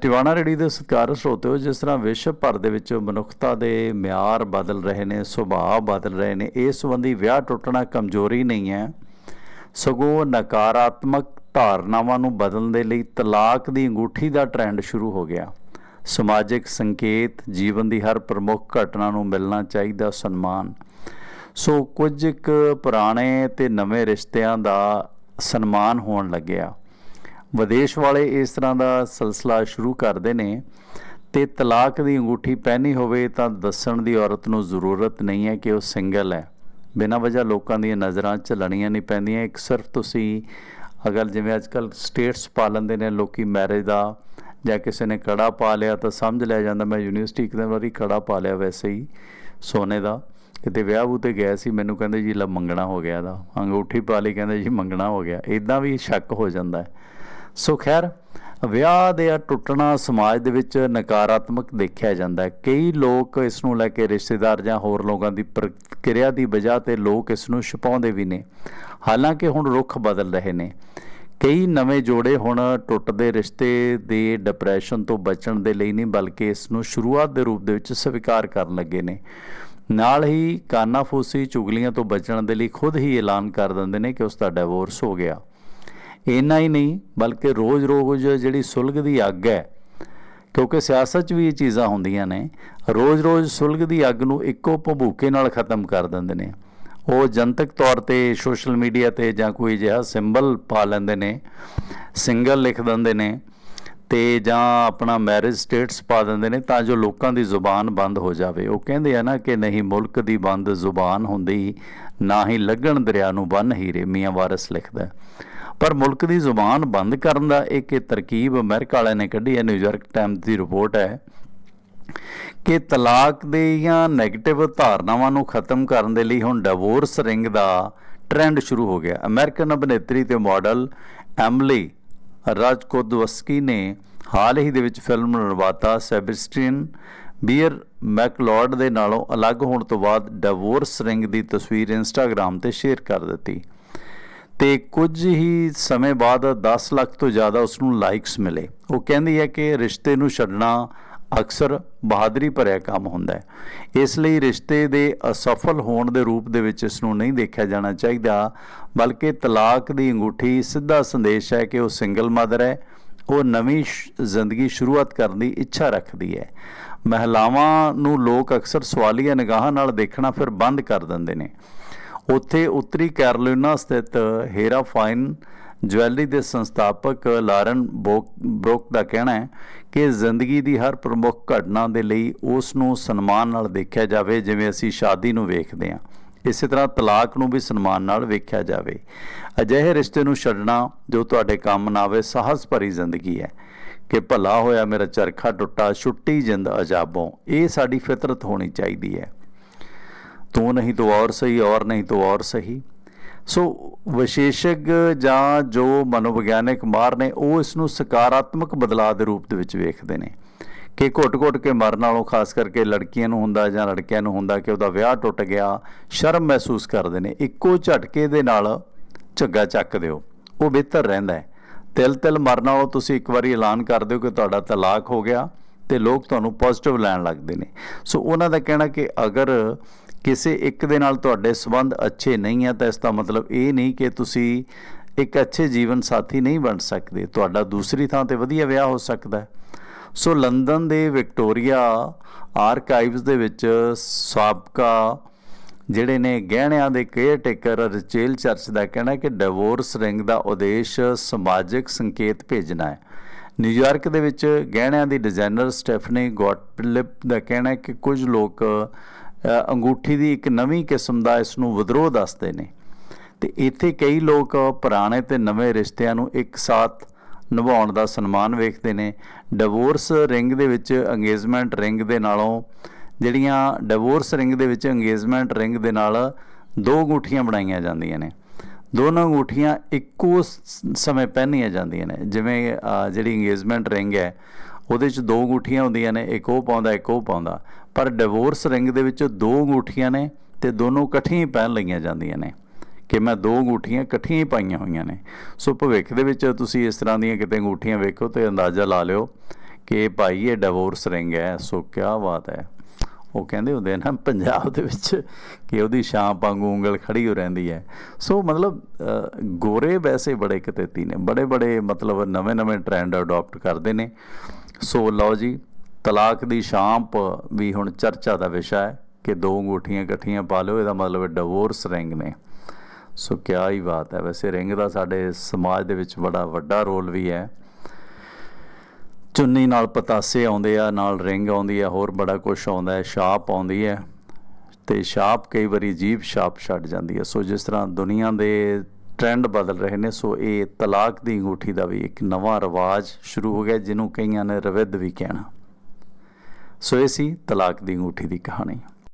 Tiwana ready ਦੇ ਸਤਿਕਾਰ ਸਰੋਤਿਓ ਜਿਸ ਤਰ੍ਹਾਂ ਵਿਸ਼ਵ ਭਰ ਦੇ ਵਿੱਚ ਮਨੁੱਖਤਾ ਦੇ ਮਿਆਰ ਬਦਲ ਰਹੇ ਨੇ, ਸੁਭਾਅ ਬਦਲ ਰਹੇ ਨੇ, ਇਸ ਸੰਬੰਧੀ ਵਿਆਹ ਟੁੱਟਣਾ ਕਮਜ਼ੋਰੀ ਨਹੀਂ ਹੈ। ਸਗੋਂ ਨਕਾਰਾਤਮਕ ਧਾਰਨਾਵਾਂ ਨੂੰ ਬਦਲਣ ਦੇ ਲਈ ਤਲਾਕ ਦੀ ਅੰਗੂਠੀ ਦਾ ਟ੍ਰੈਂਡ ਸ਼ੁਰੂ ਹੋ ਗਿਆ। ਸਮਾਜਿਕ ਸੰਕੇਤ, ਜੀਵਨ ਦੀ ਹਰ ਪ੍ਰਮੁੱਖ ਘਟਨਾ ਨੂੰ ਮਿਲਣਾ ਚਾਹੀਦਾ ਸਨਮਾਨ। ਸੋ ਕੁਝ ਇੱਕ ਪੁਰਾਣੇ ਤੇ ਨਵੇਂ ਰਿਸ਼ਤਿਆਂ ਦਾ ਸਨਮਾਨ ਹੋਣ ਲੱਗਿਆ। ਵਿਦੇਸ਼ ਵਾਲੇ ਇਸ ਤਰ੍ਹਾਂ ਦਾ ਸਿਲਸਿਲਾ ਸ਼ੁਰੂ ਕਰਦੇ ਨੇ ਤੇ ਤਲਾਕ ਦੀ ਅੰਗੂਠੀ ਪਹਿਨੀ ਹੋਵੇ ਤਾਂ ਦੱਸਣ ਦੀ ਔਰਤ ਨੂੰ ਜ਼ਰੂਰਤ ਨਹੀਂ ਹੈ ਕਿ ਉਹ ਸਿੰਗਲ ਹੈ। ਬਿਨਾਂ ਵਜ੍ਹਾ ਲੋਕਾਂ ਦੀਆਂ ਨਜ਼ਰਾਂ ਝੱਲਣੀਆਂ ਨਹੀਂ ਪੈਂਦੀਆਂ। ਇੱਕ ਸਿਰਫ ਤੁਸੀਂ ਅਗਰ ਜਿਵੇਂ ਅੱਜਕੱਲ ਸਟੇਟਸ ਪਾ ਲੈਂਦੇ ਨੇ ਲੋਕੀ ਮੈਰਿਜ ਦਾ ਜਾਂ ਕਿਸੇ ਨੇ ਕੜਾ ਪਾ ਲਿਆ ਤਾਂ ਸਮਝ ਲਿਆ ਜਾਂਦਾ। ਮੈਂ ਯੂਨੀਵਰਸਿਟੀ ਇੱਕ ਦਿਨ ਵਾਰੀ ਕੜਾ ਪਾ ਲਿਆ ਵੈਸੇ ਹੀ ਸੋਨੇ ਦਾ। ਕਿਤੇ ਵਿਆਹ ਵੂ ਤੇ ਗਿਆ ਸੀ, ਮੈਨੂੰ ਕਹਿੰਦੇ ਜੀ ਲਾ ਮੰਗਣਾ ਹੋ ਗਿਆ ਦਾ ਅੰਗੂਠੀ ਪਾ ਲਈ, ਕਹਿੰਦੇ ਜੀ ਮੰਗਣਾ ਹੋ ਗਿਆ। ਇਦਾਂ ਵੀ ਸ਼ੱਕ ਹੋ ਜਾਂਦਾ ਹੈ। ਸੋ ਖੈਰ, ਵਿਆਹ ਦੇ ਆ ਟੁੱਟਣਾ ਸਮਾਜ ਦੇ ਵਿੱਚ ਨਕਾਰਾਤਮਕ ਦੇਖਿਆ ਜਾਂਦਾ ਹੈ। ਕਈ ਲੋਕ ਇਸ ਨੂੰ ਲੈ ਕੇ ਰਿਸ਼ਤੇਦਾਰ ਜਾਂ ਹੋਰ ਲੋਕਾਂ ਦੀ ਪ੍ਰਕਿਰਿਆ ਦੀ ਵਜ੍ਹਾ ਤੇ ਲੋਕ ਇਸ ਨੂੰ ਛੁਪਾਉਂਦੇ ਵੀ ਨੇ। ਹਾਲਾਂਕਿ ਹੁਣ ਰੁੱਖ ਬਦਲ ਰਹੇ ਨੇ। ਕਈ ਨਵੇਂ ਜੋੜੇ ਹੁਣ ਟੁੱਟਦੇ ਰਿਸ਼ਤੇ ਦੇ ਡਿਪਰੈਸ਼ਨ ਤੋਂ ਬਚਣ ਦੇ ਲਈ ਨਹੀਂ, ਬਲਕਿ ਇਸ ਨੂੰ ਸ਼ੁਰੂਆਤ ਦੇ ਰੂਪ ਦੇ ਵਿੱਚ ਸਵੀਕਾਰ ਕਰਨ ਲੱਗੇ ਨੇ। ਨਾਲ ਹੀ ਕਾਨਾਫੂਸੀ ਚੁਗਲੀਆਂ ਤੋਂ ਬਚਣ ਦੇ ਲਈ ਖੁਦ ਹੀ ਐਲਾਨ ਕਰ ਦਿੰਦੇ ਨੇ ਕਿ ਉਸ ਦਾ ਡਿਵੋਰਸ ਹੋ ਗਿਆ। ਇੰਨਾ ਹੀ ਨਹੀਂ, ਬਲਕਿ ਰੋਜ਼-ਰੋਜ਼ ਜਿਹੜੀ ਸੁਲਗ ਦੀ ਅੱਗ ਹੈ, ਕਿਉਂਕਿ ਸਿਆਸਤ 'ਚ ਵੀ ਇਹ ਚੀਜ਼ਾਂ ਹੁੰਦੀਆਂ ਨੇ, ਰੋਜ਼-ਰੋਜ਼ ਸੁਲਗ ਦੀ ਅੱਗ ਨੂੰ ਇੱਕੋ ਭਬੂਕੇ ਨਾਲ ਖਤਮ ਕਰ ਦਿੰਦੇ ਨੇ। ਉਹ ਜਨਤਕ ਤੌਰ ਤੇ ਸੋਸ਼ਲ ਮੀਡੀਆ ਤੇ ਜਾਂ ਕੋਈ ਜਿਹਾ ਸਿੰਬਲ ਪਾ ਲੈਂਦੇ ਨੇ, ਸਿੰਗਲ ਲਿਖ ਦਿੰਦੇ ਨੇ, ਤੇ ਜਾਂ ਆਪਣਾ ਮੈਰਿਜ ਸਟੇਟਸ ਪਾ ਦਿੰਦੇ ਨੇ ਤਾਂ ਜੋ ਲੋਕਾਂ ਦੀ ਜ਼ੁਬਾਨ ਬੰਦ ਹੋ ਜਾਵੇ। ਉਹ ਕਹਿੰਦੇ ਆ ਨਾ ਕਿ ਨਹੀਂ, ਮੁਲਕ ਦੀ ਬੰਦ ਜ਼ੁਬਾਨ ਹੁੰਦੀ ਨਾ ਹੀ ਲੱਗਣ ਦਰਿਆ ਨੂੰ ਬੰਨ ਹੀਰੇ, ਮੀਆਂ ਵਾਰਿਸ ਲਿਖਦਾ। ਪਰ ਮੁਲਕ ਦੀ ਜ਼ੁਬਾਨ ਬੰਦ ਕਰਨ ਦਾ ਇੱਕ ਇਹ ਤਰਕੀਬ ਅਮਰੀਕਾ ਵਾਲਿਆਂ ਨੇ ਕੱਢੀ ਹੈ ਨਿਊਯਾਰਕ ਟਾਈਮਜ਼ ਦੀ ਰਿਪੋਰਟ ਹੈ ਕਿ ਤਲਾਕ ਦੇ ਜਾਂ 네ਗੇਟਿਵ ਧਾਰਨਾਵਾਂ ਨੂੰ ਖਤਮ ਕਰਨ ਦੇ ਲਈ ਹੁਣ ਡਿਵੋਰਸ ਰਿੰਗ ਦਾ ਟ੍ਰੈਂਡ ਸ਼ੁਰੂ ਹੋ ਗਿਆ। ਅਮਰੀਕਨ ਅਭਿਨੇਤਰੀ ਤੇ ਮਾਡਲ ਐਮਲੀ ਰਾਜਕੋਦਵਸਕੀ ਨੇ ਹਾਲ ਹੀ ਦੇ ਵਿੱਚ ਫਿਲਮ ਨਿਰਮਾਤਾ ਸੈਬਸਟੀਨ ਬੀਅਰ ਮੈਕਲੌਡ ਦੇ ਨਾਲੋਂ ਅਲੱਗ ਹੋਣ ਤੋਂ ਬਾਅਦ ਡਿਵੋਰਸ ਰਿੰਗ ਦੀ ਤਸਵੀਰ ਇੰਸਟਾਗ੍ਰam ਤੇ ਸ਼ੇਅਰ ਕਰ ਦਿੱਤੀ। ਤੇ ਕੁਝ ਹੀ ਸਮੇਂ ਬਾਅਦ 10 ਲੱਖ ਤੋਂ ਜ਼ਿਆਦਾ ਉਸ ਨੂੰ ਲਾਈਕਸ ਮਿਲੇ। ਉਹ ਕਹਿੰਦੀ ਹੈ ਕਿ ਰਿਸ਼ਤੇ ਨੂੰ ਛੱਡਣਾ ਅਕਸਰ ਬਹਾਦਰੀ ਭਰਿਆ ਕੰਮ ਹੁੰਦਾ ਹੈ। ਇਸ ਲਈ ਰਿਸ਼ਤੇ ਦੇ ਅਸਫਲ ਹੋਣ ਦੇ ਰੂਪ ਦੇ ਵਿੱਚ ਇਸ ਨੂੰ ਨਹੀਂ ਦੇਖਿਆ ਜਾਣਾ ਚਾਹੀਦਾ, ਬਲਕਿ ਤਲਾਕ ਦੀ ਅੰਗੂਠੀ ਸਿੱਧਾ ਸੰਦੇਸ਼ ਹੈ ਕਿ ਉਹ ਸਿੰਗਲ ਮਦਰ ਹੈ। ਉਹ ਨਵੀਂ ਸ਼- ਜ਼ਿੰਦਗੀ ਸ਼ੁਰੂਆਤ ਕਰਨ ਦੀ ਇੱਛਾ ਰੱਖਦੀ ਹੈ। ਮਹਿਲਾਵਾਂ ਨੂੰ ਲੋਕ ਅਕਸਰ ਸਵਾਲੀਆ ਨਿਗਾਹਾਂ ਨਾਲ ਦੇਖਣਾ ਫਿਰ ਬੰਦ ਕਰ ਦਿੰਦੇ ਨੇ। ਉੱਥੇ ਉੱਤਰੀ ਕੈਰੋਲਿਨਾ ਸਥਿਤ ਹੇਰਾ ਫਾਈਨ ਜਵੈਲਰੀ ਦੇ ਸੰਸਥਾਪਕ ਲਾਰਨ ਬੋਕ- ਬਰੋਕ ਦਾ ਕਹਿਣਾ ਹੈ ਕਿ ਜ਼ਿੰਦਗੀ ਦੀ ਹਰ ਪ੍ਰਮੁੱਖ ਘਟਨਾ ਦੇ ਲਈ ਉਸ ਨੂੰ ਸਨਮਾਨ ਨਾਲ ਦੇਖਿਆ ਜਾਵੇ, ਜਿਵੇਂ ਅਸੀਂ ਸ਼ਾਦੀ ਨੂੰ ਵੇਖਦੇ ਹਾਂ। ਇਸੇ ਤਰ੍ਹਾਂ ਤਲਾਕ ਨੂੰ ਵੀ ਸਨਮਾਨ ਨਾਲ ਵੇਖਿਆ ਜਾਵੇ। ਅਜਿਹੇ ਰਿਸ਼ਤੇ ਨੂੰ ਛੱਡਣਾ ਜੋ ਤੁਹਾਡੇ ਕੰਮ ਨਾ ਆਵੇ, ਸਾਹਸ ਭਰੀ ਜ਼ਿੰਦਗੀ ਹੈ। ਕਿ ਭਲਾ ਹੋਇਆ ਮੇਰਾ ਚਰਖਾ ਟੁੱਟਾ, ਛੁੱਟੀ ਜਿੰਦ ਅਜਾਬੋਂ, ਇਹ ਸਾਡੀ ਫਿਤਰਤ ਹੋਣੀ ਚਾਹੀਦੀ ਹੈ। ਤੂੰ ਨਹੀਂ, ਤੋ ਔਰ ਸਹੀ, ਔਰ ਨਹੀਂ, ਤੋ ਔਰ ਸਹੀ। ਸੋ ਵਿਸ਼ੇਸ਼ਕ ਜਾਂ ਜੋ ਮਨੋਵਿਗਿਆਨਕ ਮਾਰ ਨੇ, ਉਹ ਇਸ ਨੂੰ ਸਕਾਰਾਤਮਕ ਬਦਲਾਅ ਦੇ ਰੂਪ ਦੇ ਵਿੱਚ ਵੇਖਦੇ ਨੇ। ਕਿ ਘੁੱਟ-ਘੁੱਟ ਕੇ ਮਰਨ ਨਾਲੋਂ ਖਾਸ ਕਰਕੇ ਲੜਕੀਆਂ ਨੂੰ ਹੁੰਦਾ ਜਾਂ ਲੜਕਿਆਂ ਨੂੰ ਹੁੰਦਾ ਕਿ ਉਹਦਾ ਵਿਆਹ ਟੁੱਟ ਗਿਆ, ਸ਼ਰਮ ਮਹਿਸੂਸ ਕਰਦੇ ਨੇ, ਇੱਕੋ ਝਟਕੇ ਦੇ ਨਾਲ ਝੱਗਾ ਚੱਕ ਦਿਓ। ਉਹ ਬਿਹਤਰ ਰਹਿੰਦਾ ਹੈ। ਤਿਲ ਤਿਲ ਮਰਨ ਨਾਲੋਂ ਤੁਸੀਂ ਇੱਕ ਵਾਰੀ ਐਲਾਨ ਕਰ ਦਿਓ ਕਿ ਤੁਹਾਡਾ ਤਲਾਕ ਹੋ ਗਿਆ ਤੇ ਲੋਕ ਤੁਹਾਨੂੰ ਪੋਜ਼ਿਟਿਵ ਲੈਣ ਲੱਗਦੇ ਨੇ। ਸੋ ਉਹਨਾਂ ਦਾ ਕਹਿਣਾ ਕਿ ਅਗਰ ਕਿਸੇ ਇੱਕ ਦੇ ਨਾਲ ਤੁਹਾਡੇ ਸਬੰਧ ਅੱਛੇ ਨਹੀਂ ਹੈ ਤਾਂ ਇਸ ਦਾ ਮਤਲਬ ਇਹ ਨਹੀਂ ਕਿ ਤੁਸੀਂ ਇੱਕ ਅੱਛੇ ਜੀਵਨ ਸਾਥੀ ਨਹੀਂ ਬਣ ਸਕਦੇ। ਤੁਹਾਡਾ ਦੂਸਰੀ ਥਾਂ ਤੇ ਵਧੀਆ ਵਿਆਹ ਹੋ ਸਕਦਾ ਹੈ। ਸੋ ਲੰਡਨ ਦੇ ਵਿਕਟੋਰੀਆ ਆਰਕਾਈਵਸ ਦੇ ਵਿੱਚ ਸਾਬਕਾ ਜਿਹੜੇ ਨੇ ਗਹਿਣਿਆਂ ਦੇ ਕੇਅਰ ਟੇਕਰ ਰਚੇਲ ਚਰਚ ਦਾ ਕਹਿਣਾ ਕਿ ਡਿਵੋਰਸ ਰਿੰਗ ਦਾ ਉਦੇਸ਼ ਸਮਾਜਿਕ ਸੰਕੇਤ ਭੇਜਣਾ ਹੈ। ਨਿਊਯਾਰਕ ਦੇ ਵਿੱਚ ਗਹਿਣਿਆਂ ਦੀ ਡਿਜ਼ਾਈਨਰ ਸਟੈਫਨੀ ਗੌਟਲਿਪ ਦਾ ਕਹਿਣਾ ਹੈ ਕਿ ਕੁਝ ਲੋਕ ਅੰਗੂਠੀ ਦੀ ਇੱਕ ਨਵੀਂ ਕਿਸਮ ਦਾ ਇਸ ਨੂੰ ਵਿਦਰੋਹ ਦੱਸਦੇ ਨੇ। ਤੇ ਇੱਥੇ ਕਈ ਲੋਕ ਪੁਰਾਣੇ ਤੇ ਨਵੇਂ ਰਿਸ਼ਤਿਆਂ ਨੂੰ ਇੱਕ ਸਾਥ ਨਿਭਾਉਣ ਦਾ ਸਨਮਾਨ ਵੇਖਦੇ ਨੇ। ਡਿਵੋਰਸ ਰਿੰਗ ਦੇ ਵਿੱਚ ਅੰਗੇਜਮੈਂਟ ਰਿੰਗ ਦੇ ਨਾਲੋਂ ਜਿਹੜੀਆਂ ਡਿਵੋਰਸ ਰਿੰਗ ਦੇ ਵਿੱਚ ਅੰਗੇਜਮੈਂਟ ਰਿੰਗ ਦੇ ਨਾਲ ਦੋ ਅੰਗੂਠੀਆਂ ਬਣਾਈਆਂ ਜਾਂਦੀਆਂ ਨੇ। ਦੋਨੋਂ ਅੰਗੂਠੀਆਂ ਇੱਕੋ ਸਮੇਂ ਪਹਿਨੀਆਂ ਜਾਂਦੀਆਂ ਨੇ। ਜਿਵੇਂ ਜਿਹੜੀ ਅੰਗੇਜਮੈਂਟ ਰਿੰਗ ਹੈ ਉਹਦੇ 'ਚ ਦੋ ਅੰਗੂਠੀਆਂ ਹੁੰਦੀਆਂ ਨੇ, ਇੱਕ ਉਹ ਪਾਉਂਦਾ, ਇੱਕ ਉਹ ਪਾਉਂਦਾ। ਪਰ ਡਿਵੋਰਸ ਰਿੰਗ ਦੇ ਵਿੱਚ ਦੋ ਅੰਗੂਠੀਆਂ ਨੇ ਤੇ ਦੋਨੋਂ ਇਕੱਠੀਆਂ ਹੀ ਪਹਿਨ ਲਈਆਂ ਜਾਂਦੀਆਂ ਨੇ ਕਿ ਮੈਂ ਦੋ ਅੰਗੂਠੀਆਂ ਇਕੱਠੀਆਂ ਹੀ ਪਾਈਆਂ ਹੋਈਆਂ ਨੇ। ਸੋ ਭਵਿੱਖ ਦੇ ਵਿੱਚ ਤੁਸੀਂ ਇਸ ਤਰ੍ਹਾਂ ਦੀਆਂ ਕਿਤੇ ਅੰਗੂਠੀਆਂ ਵੇਖੋ ਤੇ ਅੰਦਾਜ਼ਾ ਲਾ ਲਿਓ ਕਿ ਭਾਈ ਇਹ ਡਿਵੋਰਸ ਰਿੰਗ ਹੈ, ਸੋ ਕੀ ਬਾਤ ਹੈ। ਉਹ ਕਹਿੰਦੇ ਹੁੰਦੇ ਨਾ ਪੰਜਾਬ ਦੇ ਵਿੱਚ ਕਿ ਉਹਦੀ ਛਾਂ ਵਾਂਗੂ ਉਂਗਲ ਖੜੀ ਹੋ ਰਹਿੰਦੀ ਹੈ। ਸੋ ਮਤਲਬ ਗੋਰੇ ਵੈਸੇ ਬੜੇ ਕਤੇਤੀ ਨੇ ਬੜੇ ਬੜੇ ਮਤਲਬ ਨਵੇਂ ਨਵੇਂ ਟ੍ਰੈਂਡ ਅਡਾਪਟ ਕਰਦੇ ਨੇ। ਸੋ ਲਓ ਜੀ, ਤਲਾਕ ਦੀ ਸ਼ਾਂਪ ਵੀ ਹੁਣ ਚਰਚਾ ਦਾ ਵਿਸ਼ਾ ਹੈ ਕਿ ਦੋ ਅੰਗੂਠੀਆਂ ਇਕੱਠੀਆਂ ਪਾ ਲਓ, ਇਹਦਾ ਮਤਲਬ ਡਿਵੋਰਸ ਰਿੰਗ ਨੇ। ਸੋ ਕਿਆ ਹੀ ਬਾਤ ਹੈ, ਵੈਸੇ ਰਿੰਗ ਦਾ ਸਾਡੇ ਸਮਾਜ ਦੇ ਵਿੱਚ ਬੜਾ ਵੱਡਾ ਰੋਲ ਵੀ ਹੈ। ਚੁੰਨੀ ਨਾਲ ਪਤਾਸੇ ਆਉਂਦੇ ਆ, ਨਾਲ ਰਿੰਗ ਆਉਂਦੀ ਆ, ਹੋਰ ਬੜਾ ਕੁਝ ਆਉਂਦਾ ਹੈ, ਛਾਪ ਆਉਂਦੀ ਹੈ। ਤੇ ਛਾਪ ਕਈ ਵਾਰੀ ਜੀਭ ਛਾਪ ਛੱਡ ਜਾਂਦੀ ਹੈ। ਸੋ ਜਿਸ ਤਰ੍ਹਾਂ ਦੁਨੀਆ ਦੇ ਟ੍ਰੈਂਡ ਬਦਲ ਰਹੇ ਨੇ, ਸੋ ਇਹ ਤਲਾਕ ਦੀ ਅੰਗੂਠੀ ਦਾ ਵੀ ਇੱਕ ਨਵਾਂ ਰਿਵਾਜ ਸ਼ੁਰੂ ਹੋ ਗਿਆ, ਜਿਹਨੂੰ ਕਈਆਂ ਨੇ ਰਵਿੱਧ ਵੀ ਕਹਿਣਾ। ਸੋ ਇਹ ਸੀ ਤਲਾਕ ਦੀ ਅੰਗੂਠੀ ਦੀ ਕਹਾਣੀ।